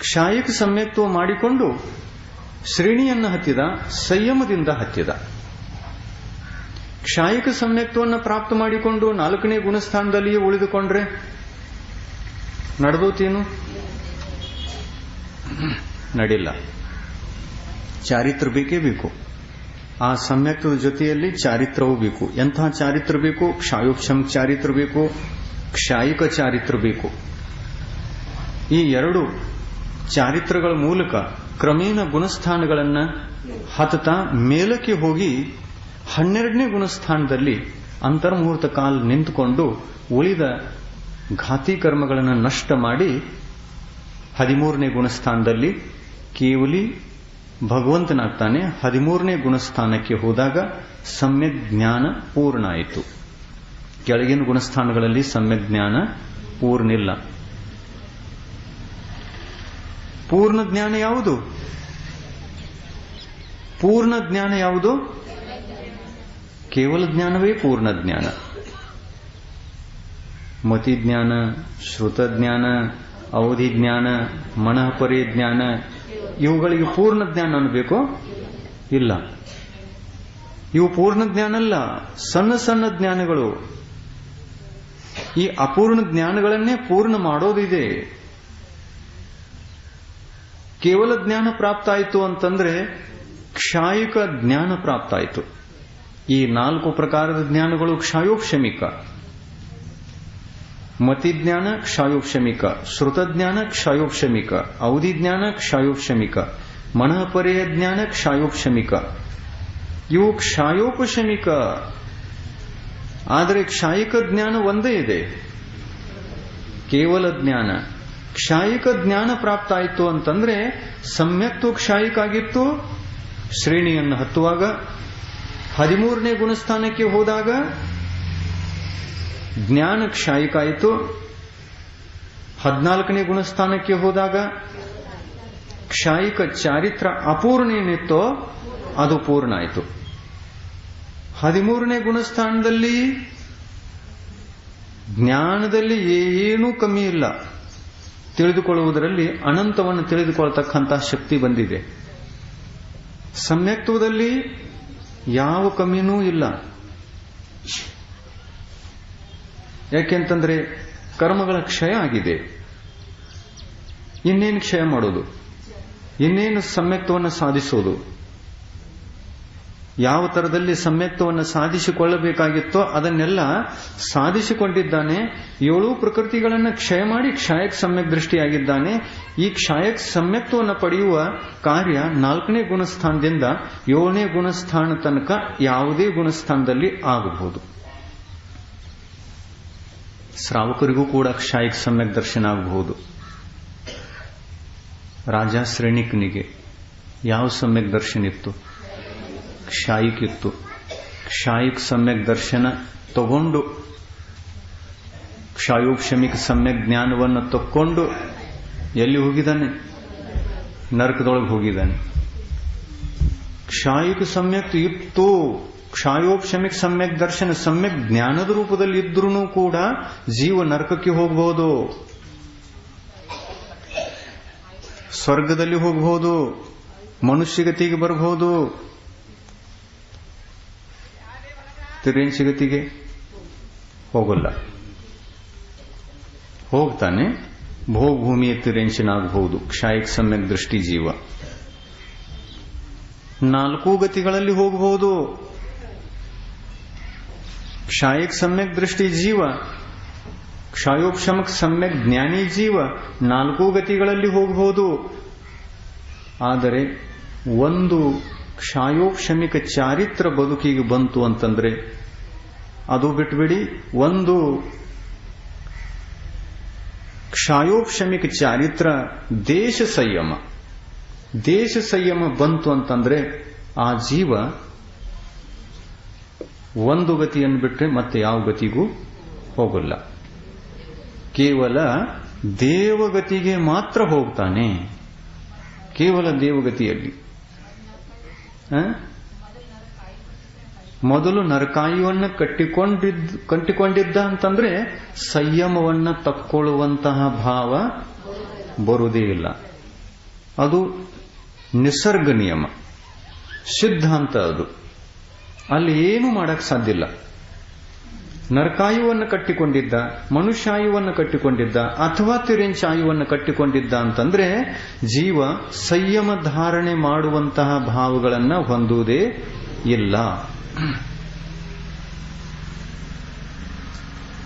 ಕ್ಷಾಯಿಕ ಸಮ್ಯಕ್ತ್ವ ಮಾಡಿಕೊಂಡು ಶ್ರೇಣಿಯನ್ನು ಹತ್ತಿದ, ಸಂಯಮದಿಂದ ಹತ್ತಿದ. ಕ್ಷಾಯಿಕ ಸಮ್ಯಕ್ತವನ್ನು ಪ್ರಾಪ್ತ ಮಾಡಿಕೊಂಡು ನಾಲ್ಕನೇ ಗುಣಸ್ಥಾನದಲ್ಲಿಯೇ ಉಳಿದುಕೊಂಡ್ರೆ ನಡೆದೋತೇನು? ನಡಿಲ್ಲ ಚಾರಿತ್ರ ಬೇಕೇ ಬೇಕು. ಆ ಸಮ್ಯಕ್ತದ ಜೊತೆಯಲ್ಲಿ ಚಾರಿತ್ರವೂ ಬೇಕು. ಎಂತಹ ಚಾರಿತ್ರ ಬೇಕು? ಕ್ಷಾಯೋಕ್ಷಮ ಚಾರಿತ್ರ ಬೇಕು. ಕ್ಷಾಯಿಕ ಚಾರಿತ್ರ ಬೇಕು. ಈ ಎರಡು ಚಾರಿತ್ರಗಳ ಮೂಲಕ ಕ್ರಮೇಣ ಗುಣಸ್ಥಾನಗಳನ್ನು ಹತತಾ ಮೇಲಕ್ಕೆ ಹೋಗಿ ಹನ್ನೆರಡನೇ ಗುಣಸ್ಥಾನದಲ್ಲಿ ಅಂತರ್ಮುಹೂರ್ತ ಕಾಲ ನಿಂತುಕೊಂಡು ಉಳಿದ ಘಾತಿ ಕರ್ಮಗಳನ್ನು ನಷ್ಟ ಮಾಡಿ ಹದಿಮೂರನೇ ಗುಣಸ್ಥಾನದಲ್ಲಿ ಕೇವಲಿ ಭಗವಂತನಾಗ್ತಾನೆ. ಹದಿಮೂರನೇ ಗುಣಸ್ಥಾನಕ್ಕೆ ಹೋದಾಗ ಸಮ್ಯ ಜ್ಞಾನ ಪೂರ್ಣ ಆಯಿತು. ಕೆಳಗಿನ ಗುಣಸ್ಥಾನಗಳಲ್ಲಿ ಸಮ್ಯ ಜ್ಞಾನ ಪೂರ್ಣಿಲ್ಲ ಪೂರ್ಣ ಜ್ಞಾನ ಯಾವುದು? ಪೂರ್ಣ ಜ್ಞಾನ ಯಾವುದು? ಕೇವಲ ಜ್ಞಾನವೇ ಪೂರ್ಣ ಜ್ಞಾನ. ಮತಿ ಜ್ಞಾನ, ಶ್ರುತ ಜ್ಞಾನ, ಅವಧಿ ಜ್ಞಾನ, ಮನಃಪರಿ ಜ್ಞಾನ, ಇವುಗಳಿಗೆ ಪೂರ್ಣ ಜ್ಞಾನ ಅನ್ಬೇಕು ಇಲ್ಲ. ಇವು ಪೂರ್ಣ ಜ್ಞಾನ ಅಲ್ಲ, ಸಣ್ಣ ಸಣ್ಣ ಜ್ಞಾನಗಳು. ಈ ಅಪೂರ್ಣ ಜ್ಞಾನಗಳನ್ನೇ ಪೂರ್ಣ ಮಾಡೋದಿದೆ. ಕೇವಲ ಜ್ಞಾನ ಪ್ರಾಪ್ತ ಆಯಿತು ಅಂತಂದ್ರೆ ಕ್ಷಾಯಿಕ ಜ್ಞಾನ ಪ್ರಾಪ್ತ ಆಯಿತು ಈ ನಾಲ್ಕು ಪ್ರಕಾರದ ಜ್ಞಾನಗಳು ಕ್ಷಾಯೋಕ್ಷಮಿಕ. ಮತಿಜ್ಞಾನ ಕ್ಷಾಯೋಕ್ಷಮಿಕ. ಶ್ರುತಜ್ಞಾನ ಕ್ಷಾಯೋಕ್ಷಮಿಕ. ಅವಧಿ ಜ್ಞಾನ ಕ್ಷಾಯೋಕ್ಷಮಿಕ. ಮನಃಪರೆಯ ಜ್ಞಾನ ಕ್ಷಾಯೋಕ್ಷಮಿಕ. ಇವು ಕ್ಷಾಯೋಪಶಮಿಕ. ಆದರೆ ಕ್ಷಾಯಿಕ ಜ್ಞಾನ ಒಂದೇ ಇದೆ. ಕೇವಲ ಜ್ಞಾನ. ಕ್ಷಾಯಿಕ ಜ್ಞಾನ ಪ್ರಾಪ್ತ ಆಯಿತು ಅಂತಂದ್ರೆ ಸಮ್ಯಕ್ತು ಕ್ಷಾಯಿಕ ಆಗಿತ್ತು ಶ್ರೇಣಿಯನ್ನು ಹತ್ತುವಾಗ, ಹದಿಮೂರನೇ ಗುಣಸ್ಥಾನಕ್ಕೆ ಹೋದಾಗ ಜ್ಞಾನ ಕ್ಷಾಯಿಕ ಆಯಿತು ಹದಿನಾಲ್ಕನೇ ಗುಣಸ್ಥಾನಕ್ಕೆ ಹೋದಾಗ ಕ್ಷಾಯಿಕ ಚಾರಿತ್ರ ಅಪೂರ್ಣ ಏನಿತ್ತೋ ಅದು ಪೂರ್ಣ ಆಯಿತು ಹದಿಮೂರನೇ ಗುಣಸ್ಥಾನದಲ್ಲಿ ಜ್ಞಾನದಲ್ಲಿ ಏನೂ ಕಮ್ಮಿ ಇಲ್ಲ. ತಿಳಿದುಕೊಳ್ಳುವುದರಲ್ಲಿ ಅನಂತವನ್ನು ತಿಳಿದುಕೊಳ್ಳತಕ್ಕಂತಹ ಶಕ್ತಿ ಬಂದಿದೆ. ಸಮ್ಯಕ್ತ್ವದಲ್ಲಿ ಯಾವ ಕಮ್ಮಿನೂ ಇಲ್ಲ. ಯಾಕೆಂತಂದ್ರೆ ಕರ್ಮಗಳ ಕ್ಷಯ ಆಗಿದೆ. ಇನ್ನೇನು ಕ್ಷಯ ಮಾಡೋದು? ಇನ್ನೇನು ಸಮ್ಯಕ್ತವನ್ನು ಸಾಧಿಸೋದು? ಯಾವ ತರದಲ್ಲಿ ಸಮ್ಯಕ್ತವನ್ನು ಸಾಧಿಸಿಕೊಳ್ಳಬೇಕಾಗಿತ್ತೋ ಅದನ್ನೆಲ್ಲ ಸಾಧಿಸಿಕೊಂಡಿದ್ದಾನೆ. ಏಳು ಪ್ರಕೃತಿಗಳನ್ನು ಕ್ಷಯ ಮಾಡಿ ಕ್ಷಾಯಕ್ ಸಮ್ಯಕ್ ದೃಷ್ಟಿಯಾಗಿದ್ದಾನೆ. ಈ ಕ್ಷಾಯಕ್ ಸಮ್ಯಕ್ತವನ್ನು ಪಡೆಯುವ ಕಾರ್ಯ ನಾಲ್ಕನೇ ಗುಣಸ್ಥಾನದಿಂದ ಏಳನೇ ಗುಣಸ್ಥಾನ ತನಕ ಯಾವುದೇ ಗುಣಸ್ಥಾನದಲ್ಲಿ ಆಗಬಹುದು. ಶ್ರಾವಕರಿಗೂ ಕೂಡ ಕ್ಷಾಯಕ್ ಸಮ್ಯಕ್ ದರ್ಶನ ಆಗಬಹುದು. ರಾಜ ಶ್ರೇಣಿಕನಿಗೆ ಯಾವ ಸಮ್ಯಕ್ ದರ್ಶನ ಇತ್ತು? ಕ್ಷಾಯಿಕ್ ಇತ್ತು ಕ್ಷಾಯಿಕ್ ಸಮ್ಯಕ್ ದರ್ಶನ ತಗೊಂಡು, ಕ್ಷಾಯೋಕ್ಷಮಿಕ ಸಮ್ಯಕ್ ಜ್ಞಾನವನ್ನು ತಕ್ಕೊಂಡು ಎಲ್ಲಿ ಹೋಗಿದ್ದಾನೆ? ನರಕದೊಳಗೆ ಹೋಗಿದ್ದಾನೆ. ಕ್ಷಾಯಿಕ ಸಮ್ಯಕ್ ಇತ್ತು. ಕ್ಷಾಯೋಕ್ಷಮಿಕ ಸಮ್ಯಕ್ ದರ್ಶನ ಸಮ್ಯಕ್ ಜ್ಞಾನದ ರೂಪದಲ್ಲಿ ಇದ್ರೂ ಕೂಡ ಜೀವ ನರಕಕ್ಕೆ ಹೋಗಬಹುದು ಸ್ವರ್ಗದಲ್ಲಿ ಹೋಗಬಹುದು ಮನುಷ್ಯಗತಿಗೆ ಬರಬಹುದು ತಿರೇನ್ಸಿಗತಿಗೆ ಹೋಗಲ್ಲ. ಹೋಗ್ತಾನೆ. ಭೋಗಭೂಮಿಯ ತಿರೇಂಚಿನಾಗಬಹುದು ಕ್ಷಾಯಕ್ ಸಮ್ಯಕ್ ದೃಷ್ಟಿ ಜೀವ. ನಾಲ್ಕು ಗತಿಗಳಲ್ಲಿ ಹೋಗಬಹುದು. ಕ್ಷಾಯಕ್ ಸಮ್ಯಕ್ ದೃಷ್ಟಿ ಜೀವ. ಕ್ಷಾಯೋಕ್ಷಮಕ್ ಸಮ್ಯಕ್ ಜ್ಞಾನಿ ಜೀವ. ನಾಲ್ಕು ಗತಿಗಳಲ್ಲಿ ಹೋಗಬಹುದು. ಆದರೆ ಒಂದು ಕ್ಷಾಯೋಕ್ಷಮಿಕ ಚಾರಿತ್ರ ಬದುಕಿಗೆ ಬಂತು ಅಂತಂದ್ರೆ ಅದು ಬಿಟ್ಬಿಡಿ, ಒಂದು ಕ್ಷಾಯೋಕ್ಷಮಿಕ ಚಾರಿತ್ರ ದೇಶ ಸಂಯಮ. ದೇಶ ಸಂಯಮ ಬಂತು ಅಂತಂದ್ರೆ ಆ ಜೀವ ಒಂದು ಗತಿಯನ್ನು ಬಿಟ್ಟರೆ ಮತ್ತೆ ಯಾವ ಗತಿಗೂ ಹೋಗಲ್ಲ. ಕೇವಲ ದೇವಗತಿಗೆ ಮಾತ್ರ ಹೋಗ್ತಾನೆ. ಕೇವಲ ದೇವಗತಿಯಲ್ಲಿ? ಮೊದಲು ನರಕಾಯುವನ್ನ ಕಟ್ಟಿಕೊಂಡಿದ್ದ ಕಟ್ಟಿಕೊಂಡಿದ್ದ ಅಂತಂದ್ರೆ ಸಂಯಮವನ್ನ ತಕ್ಕೊಳ್ಳುವಂತಹ ಭಾವ ಬರುವುದೇ ಇಲ್ಲ. ಅದು ನಿಸರ್ಗ ನಿಯಮ. ಸಿದ್ಧಾಂತ ಅದು. ಅಲ್ಲಿ ಏನು ಮಾಡಕ್ ಸಾಧ್ಯ ಇಲ್ಲ. ನರಕಾಯುವನ್ನು ಕಟ್ಟಿಕೊಂಡಿದ್ದ, ಮನುಷ್ಯಾಯುವನ್ನು ಕಟ್ಟಿಕೊಂಡಿದ್ದ, ಅಥವಾ ತಿರೆಂಚಾಯುವನ್ನು ಕಟ್ಟಿಕೊಂಡಿದ್ದ ಅಂತಂದ್ರೆ ಜೀವ ಸಂಯಮ ಧಾರಣೆ ಮಾಡುವಂತಹ ಭಾವಗಳನ್ನು ಹೊಂದುವುದೇ ಇಲ್ಲ.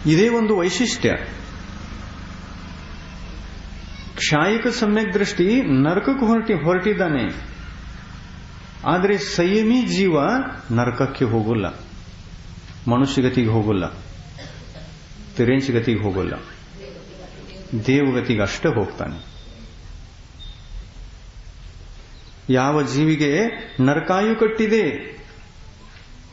ಇದೇ ಒಂದು ವೈಶಿಷ್ಟ್ಯ. ಕ್ಷಾಯಿಕ ಸಮ್ಯಕ್ ದೃಷ್ಟಿ ನರಕಕ್ಕೆ ಹೊರಟಿ ಹೊರಟಿದ್ದಾನೆ. ಆದರೆ ಸಂಯಮಿ ಜೀವ ನರಕಕ್ಕೆ ಹೋಗಲ್ಲ. ಮನುಷ್ಯಗತಿಗೆ ಹೋಗಲ್ಲ. ತಿರೇಂಚಗತಿಗೆ ಹೋಗಲ್ಲ. ದೇವಗತಿಗೆ ಅಷ್ಟೇ ಹೋಗ್ತಾನೆ. ಯಾವ ಜೀವಿಗೆ ನರಕಾಯು ಕಟ್ಟಿದೆ?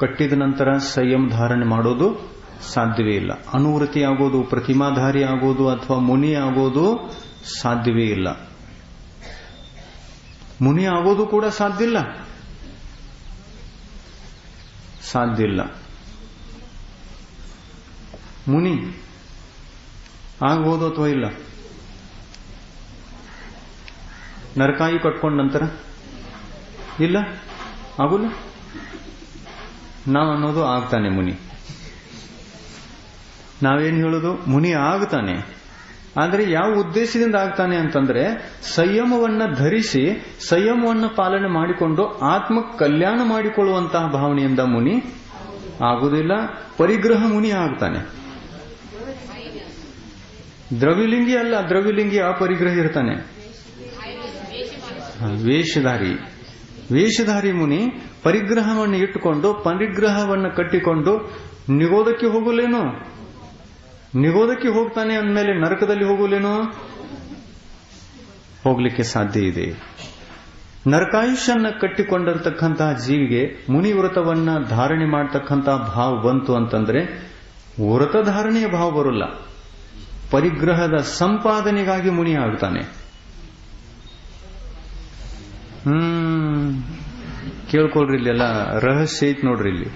ಕಟ್ಟಿದ ನಂತರ ಸಂಯಮ ಧಾರಣೆ ಮಾಡೋದು ಸಾಧ್ಯವೇ ಇಲ್ಲ. ಅನುವೃತಿ ಆಗೋದು ಪ್ರತಿಮಾಧಾರಿ ಆಗೋದು ಅಥವಾ ಮುನಿ ಆಗೋದು ಸಾಧ್ಯವೇ ಇಲ್ಲ. ಮುನಿ ಆಗೋದು ಕೂಡ ಸಾಧ್ಯ ಇಲ್ಲ. ಸಾಧ್ಯ ಇಲ್ಲ. ಮುನಿ ಆಗ್ಬೋದು ಅಥವಾ ಇಲ್ಲ? ನರಕಾಯಿ ಕಟ್ಕೊಂಡ ನಂತರ ಇಲ್ಲ? ಆಗುಲ್ಲ? ನಾವು ಅನ್ನೋದು ಆಗ್ತಾನೆ ಮುನಿ. ನಾವೇನು ಹೇಳೋದು? ಮುನಿ ಆಗ್ತಾನೆ. ಆದರೆ ಯಾವ ಉದ್ದೇಶದಿಂದ ಆಗ್ತಾನೆ ಅಂತಂದ್ರೆ ಸಂಯಮವನ್ನ ಧರಿಸಿ, ಸಂಯಮವನ್ನು ಪಾಲನೆ ಮಾಡಿಕೊಂಡು ಆತ್ಮ ಕಲ್ಯಾಣ ಮಾಡಿಕೊಳ್ಳುವಂತಹ ಭಾವನೆಯಿಂದ ಮುನಿ ಆಗುವುದಿಲ್ಲ ಪರಿಗ್ರಹ ಮುನಿ ಆಗ್ತಾನೆ. ದ್ರವಿಲಿಂಗಿ ಅಲ್ಲ, ದ್ರವ್ಯಲಿಂಗಿ ಅಪರಿಗ್ರಹ ಇರ್ತಾನೆ. ವೇಷಧಾರಿ ವೇಷಧಾರಿ ಮುನಿ ಪರಿಗ್ರಹವನ್ನು ಇಟ್ಟುಕೊಂಡು, ಪರಿಗ್ರಹವನ್ನು ಕಟ್ಟಿಕೊಂಡು ನಿಗೋದಕ್ಕೆ ಹೋಗಲೇನು? ನಿಗೋದಕ್ಕೆ ಹೋಗ್ತಾನೆ ಅಂದಮೇಲೆ ನರಕದಲ್ಲಿ ಹೋಗಲೇನು? ಹೋಗ್ಲಿಕ್ಕೆ ಸಾಧ್ಯ ಇದೆ. ನರಕಾಯುಷನ್ನ ಕಟ್ಟಿಕೊಂಡಿರ್ತಕ್ಕಂತಹ ಜೀವಿಗೆ ಮುನಿ ವ್ರತವನ್ನ ಧಾರಣೆ ಮಾಡತಕ್ಕಂತಹ ಭಾವ ಬಂತು ಅಂತಂದ್ರೆ ವ್ರತ ಧಾರಣೆಯ ಭಾವ ಬರಲ್ಲ. ಪರಿಗ್ರಹದ ಸಂಪಾದನೆಗಾಗಿ ಮುನಿ ಆಗ್ತಾನೆ ಹ್ಮ್. ಕೇಳ್ಕೊಳ್ರಿ ಇಲ್ಲೆಲ್ಲ ರಹಸ್ಯ ಐತ್ ನೋಡ್ರಿ ಇಲ್ಲಿ.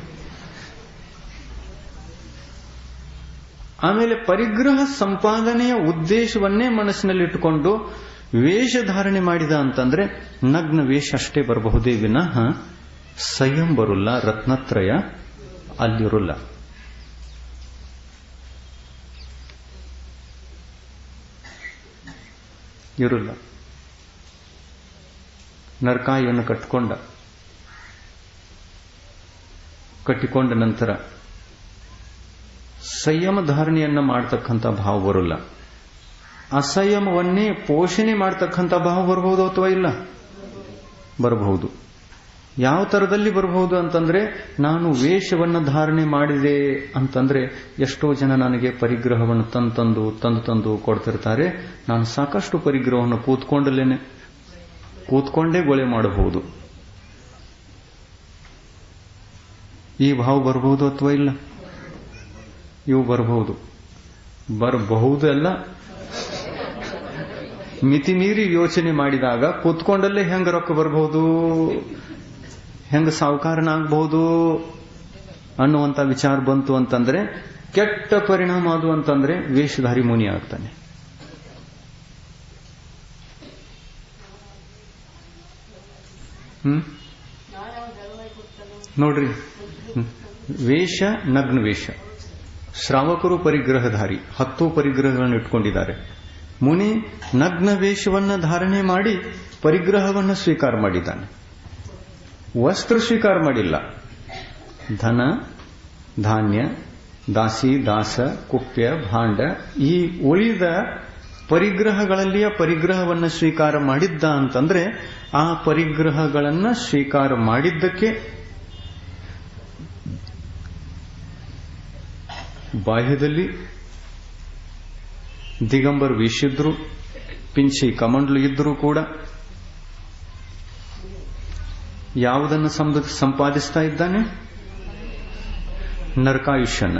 ಆಮೇಲೆ ಪರಿಗ್ರಹ ಸಂಪಾದನೆಯ ಉದ್ದೇಶವನ್ನೇ ಮನಸ್ಸಿನಲ್ಲಿಟ್ಟುಕೊಂಡು ವೇಷ ಧಾರಣೆ ಮಾಡಿದ ಅಂತಂದ್ರೆ ನಗ್ನ ವೇಷ ಅಷ್ಟೇ ಬರಬಹುದೇ ವಿನಃ ಸಂಯಂ ಬರುಲ್ಲ ರತ್ನತ್ರಯ ಅಲ್ಲಿರುಲ್ಲ. ಇರುಲ್ಲ. ನರ್ಕಾಯಿಯನ್ನು ಕಟ್ಟಿಕೊಂಡ ಕಟ್ಟಿಕೊಂಡ ನಂತರ ಸಂಯಮ ಧಾರಣೆಯನ್ನು ಮಾಡತಕ್ಕಂಥ ಭಾವ ಬರಲ್ಲ. ಅಸಂಯಮವನ್ನೇ ಪೋಷಣೆ ಮಾಡತಕ್ಕಂಥ ಭಾವ ಬರಬಹುದು ಅಥವಾ ಇಲ್ಲ? ಬರಬಹುದು. ಯಾವ ತರದಲ್ಲಿ ಬರಬಹುದು ಅಂತಂದ್ರೆ ನಾನು ವೇಷವನ್ನು ಧಾರಣೆ ಮಾಡಿದೆ ಅಂತಂದ್ರೆ ಎಷ್ಟೋ ಜನ ನನಗೆ ಪರಿಗ್ರಹವನ್ನು ತಂದು ತಂದು ತಂದು ತಂದು ಕೊಡ್ತಿರ್ತಾರೆ. ನಾನು ಸಾಕಷ್ಟು ಪರಿಗ್ರಹವನ್ನು ಕೂತ್ಕೊಂಡಲ್ಲೇನೆ. ಕೂತ್ಕೊಂಡೇ ಗೊಳೆ ಮಾಡಬಹುದು. ಈ ಭಾವ ಬರಬಹುದು ಅಥವಾ ಇಲ್ಲ? ಇವು ಬರಬಹುದು. ಅಲ್ಲ. ಮಿತಿ ಮೀರಿ ಯೋಚನೆ ಮಾಡಿದಾಗ ಕೂತ್ಕೊಂಡಲ್ಲೇ ಹೆಂಗ ರೊಕ್ಕ ಬರಬಹುದು? ಹೆಂಗ ಸಾವುಕಾರನಾಗಬಹುದು ಅನ್ನುವಂತ ವಿಚಾರ ಬಂತು ಅಂತಂದ್ರೆ, ಕೆಟ್ಟ ಪರಿಣಾಮ ಅದು ಅಂತಂದ್ರೆ ವೇಷಧಾರಿ ಮುನಿ ಆಗ್ತಾನೆ. ನೋಡ್ರಿ. ವೇಷ, ನಗ್ನ ವೇಷ. ಶ್ರಾವಕರು ಪರಿಗ್ರಹಧಾರಿ, ಹತ್ತು ಪರಿಗ್ರಹಗಳನ್ನು ಇಟ್ಕೊಂಡಿದ್ದಾರೆ. ಮುನಿ ನಗ್ನ ವೇಷವನ್ನು ಧಾರಣೆ ಮಾಡಿ ಪರಿಗ್ರಹವನ್ನು ಸ್ವೀಕಾರ ಮಾಡಿದ್ದಾನೆ. ವಸ್ತ್ರ ಸ್ವೀಕಾರ ಮಾಡಿಲ್ಲ. ಧನ, ಧಾನ್ಯ, ದಾಸಿ, ದಾಸ, ಕುಪ್ಯ, ಭಾಂಡ ಈ ಉಳಿದ ಪರಿಗ್ರಹಗಳಲ್ಲಿಯ ಪರಿಗ್ರಹವನ್ನು ಸ್ವೀಕಾರ ಮಾಡಿದ್ದ ಅಂತಂದ್ರೆ ಆ ಪರಿಗ್ರಹಗಳನ್ನು ಸ್ವೀಕಾರ ಮಾಡಿದ್ದಕ್ಕೆ ಬಾಹ್ಯದಲ್ಲಿ ದಿಗಂಬರ್ ವೀಶಿದ್ರು ಪಿಂಚಿ ಕಮಂಡ್ಲು ಇದ್ರೂ ಕೂಡ ಯಾವುದನ್ನು ಸಂಪಾದಿಸ್ತಾ ಇದ್ದಾನೆ? ನರಕಾಯುಷ್ಯನ್ನ